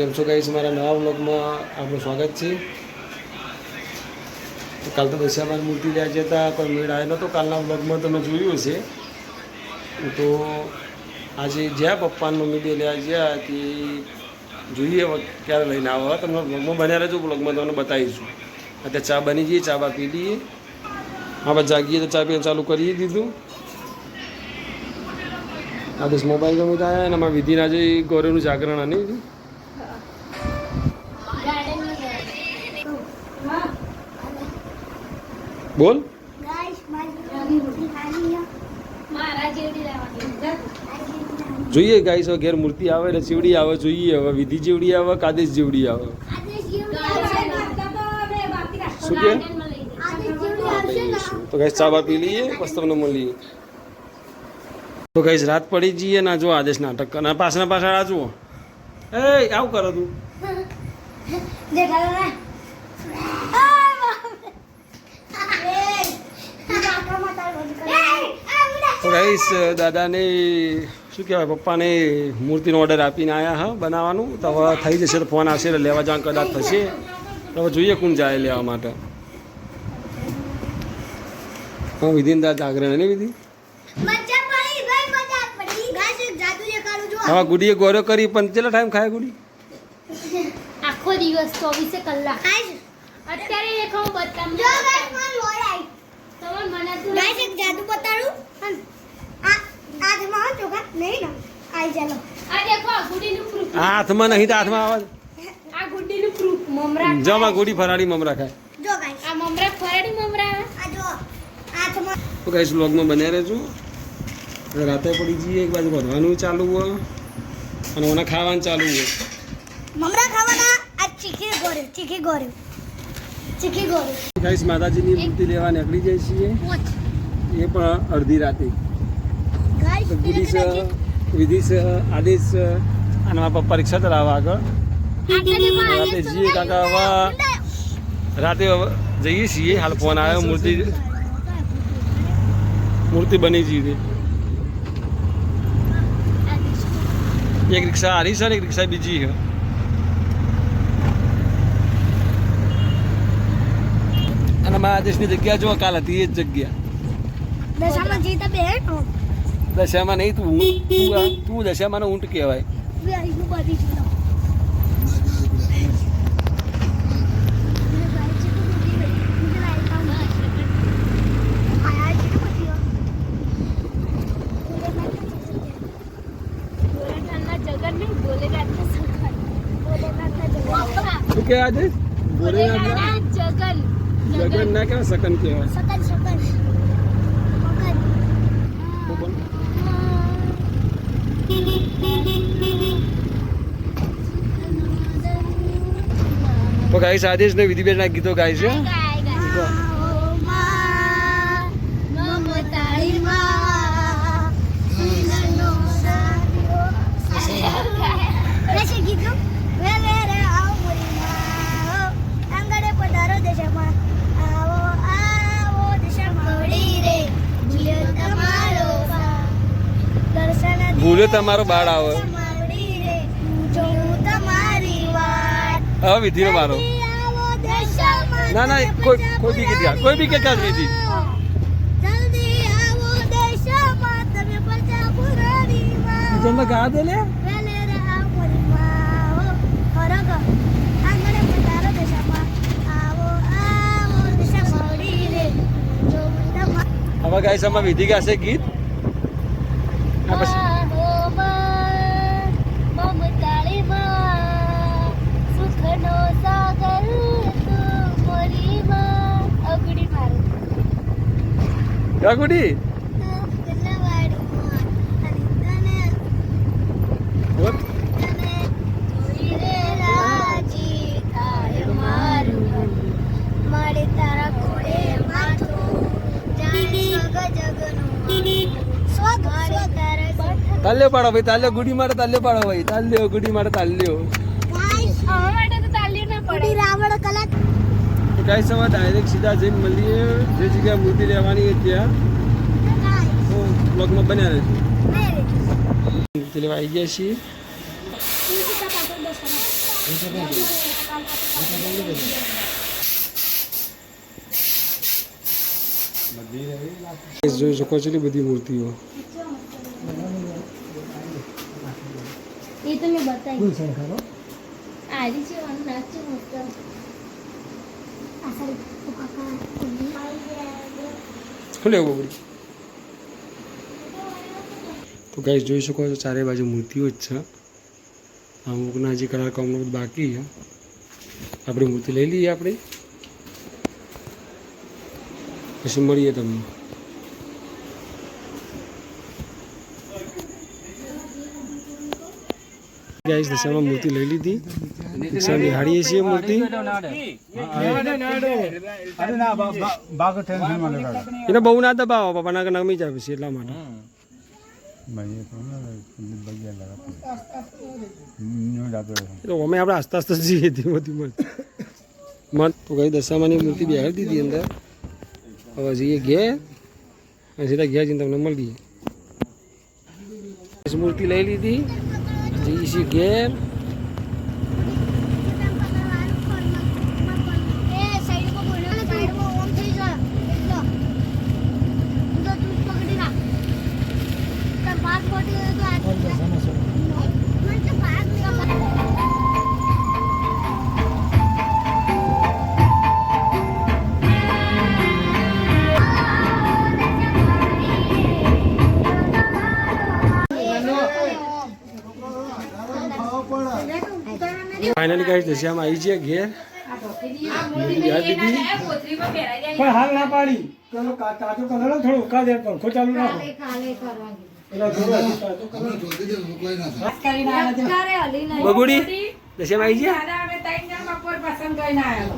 કેમ છો ગાઈસ મારા નવા બ્લોગમાં આપનું સ્વાગત છે. કાલ તો દશામાની મૂર્તિ લેવા જતા પણ મેળ આવ્યો નહોતો. કાલના બ્લોગમાં તમે જોયું હશે. તો આજે જ્યાં પપ્પાને બે લેવા ગયા, તે જોઈએ ક્યારે લઈને આવો. તમને બ્લોગમાં બન્યા રહેજો બ્લોગમાં તમને બતાવીશું. અત્યારે ચા બની જઈએ ચા બા પી લઈએ આપણે જાગીએ તો ચા પીવાનું ચાલુ કરી દીધું. આદેશ મોબાઈલ ગમે ત્યાં અમારા વિધિના જે ગૌરવનું જાગરણ અને બોલ. જોઈએ ગાઈસ હવે ઘેર મૂર્તિ આવે એટલે ચીવડી આવે જોઈએ હવે વિધિ જેવડી આવે કાદેશ જેવડી આવે. શું કે? તો ગાઈસ ચા બા પી લઈએ બસ તમને મળીએ તો ગાઈસ રાત પડી જઈએ ના જો આદેશ નાટક અને પાછળ પાછળ આ જુઓ. એ આવું કરો તું. તો ગાઈસ દાદાને શું કહેવાય પપ્પાને મૂર્તિનો ઓર્ડર આપીને આવ્યા હા બનાવવાનું. તો હવે થઈ જશે તો ફોન આવશે એટલે લેવા જવાનું કદાચ થશે. તો હવે જોઈએ કોણ જાય લેવા માટે. હા વિધિન દા જાગરણ ને વિધિ હા ગુડીએ ગોરો કરી પણ કેટલા ટાઈમ ખાય ગુડી? આખો દિવસ ચોવીસે કલાક. અત્યારે તો આ દેખો ગુડીનું. આ હાથમાં નહીં તો હાથમાં આવે. આ ગુડીનું proof. મમરા જમા ગુડી ફરાડી મમરા ખાય. આ મમરા ફરાડી મમરા તો કઈ બ્લોગમાં બન્યા રહેજો. રાતે પડી જઈએ એક બાજુ ભરવાનું ચાલુ હોય. અને ઓના ખાવાનું ચાલુ હોય. મમરા ખાવાના આ ચીખી ગોરે ચીખી ગોરે ગાઈસ માતાજીની મૂર્તિ લેવા નીકળી જાય છીએ. એ પણ અડધી રાતે. ગાઈસ તો ગુડી વિધિ આદેશ અને રિક્ષા ચલાવવા આગળ. રાતે જઈએ કાકા હવે રાતે જઈએ છીએ હાલ ફોન આવ્યો મૂર્તિ મૂર્તિ બની જઈ એક રિક્ષા હારી છે એક રિક્ષા બીજી છે. અને મારા જગ્યા જો કાલ હતી એ જ જગ્યા. દશામાં જીતા બે દશામાં નહીં તું ઊંટ તું દશામાં ઊંટ કહેવાય. શું કે ભોલેનાથના ભોલેનાથના જગન. જગન ના કેવા સકન કહેવાય? સકન સકન. તો ગાઈસ આદેશ ને વિધિ બેન ગીતો ગાય છે તમારો બાળ આવે. હવે વિધિનો મારો ના ના કોઈ કોઈ બી ગીત કોઈ બી ગીત ગા વિધિ તમને ગા દે હવે ગાઈસ વિધિ ગાશે ગીત? પછી તારા તાલ્યો પાડો ભાઈ તાલ્યો ગુડી માટે તાલ્યો પાડો ભાઈ તાલ્યો ગુડી માટે તાલ્યો ગાઈસ અમારા માટે તો તાલીમ ના પડે રાવણ કલા તો ગાઈસ ડાયરેક્ટ સીધા જઈને મળીએ. જે જગ્યાએ મૂર્તિ લેવાની છે ત્યાં. બ્લોગમાં બન્યા રહેજો. મૂર્તિ લેવા આવી ગયા છીએ. જોઈ શકો છો ને બધી મૂર્તિઓ. એ તો મેં બતાવી. આરી છે? નાચું નાચ છે મસ્ત આ સાઈડ તો કાકા શું લેવું બબડી તો ગાઈસ જોઈ શકો છો, ચારે બાજુ મૂર્તિઓ જ છે. અમુકના હજી કલર કામનું બાકી છે. આપણે મૂર્તિ લઈ લઈએ આપણે. પછી મળીએ તમને. ગાઈસ દશામાં મૂર્તિ લઈ લીધી. દશા નિહાળીએ છીએ મૂર્તિ బాగా టెన్షన్ మన కాడ એને બહુ ના દબાવો પપ્પાના નમી જાય પછી એટલા માટે એ તો અમે આપણે આસ્તે આસ્તે જઈએ ધીમે ધીમે મત તો કઈ દશામાની મૂર્તિ બેહાડી દીધી અંદર હવે જઈએ ઘેર અને સીધા ઘેર જઈને તમને મળીએ મૂર્તિ લઈ લીધી જઈએ છીએ ઘેર ફાઇનલી ગાઈસ દશામાં આવી છે ઘેર. પણ હાલ ના પાડી. કા- કાચો કલર થોડો ઉકા દે પંખો ચાલુ રાખો. બગુડી દશામાં આવી છે બપોર પસંદ કરીને આવ્યા.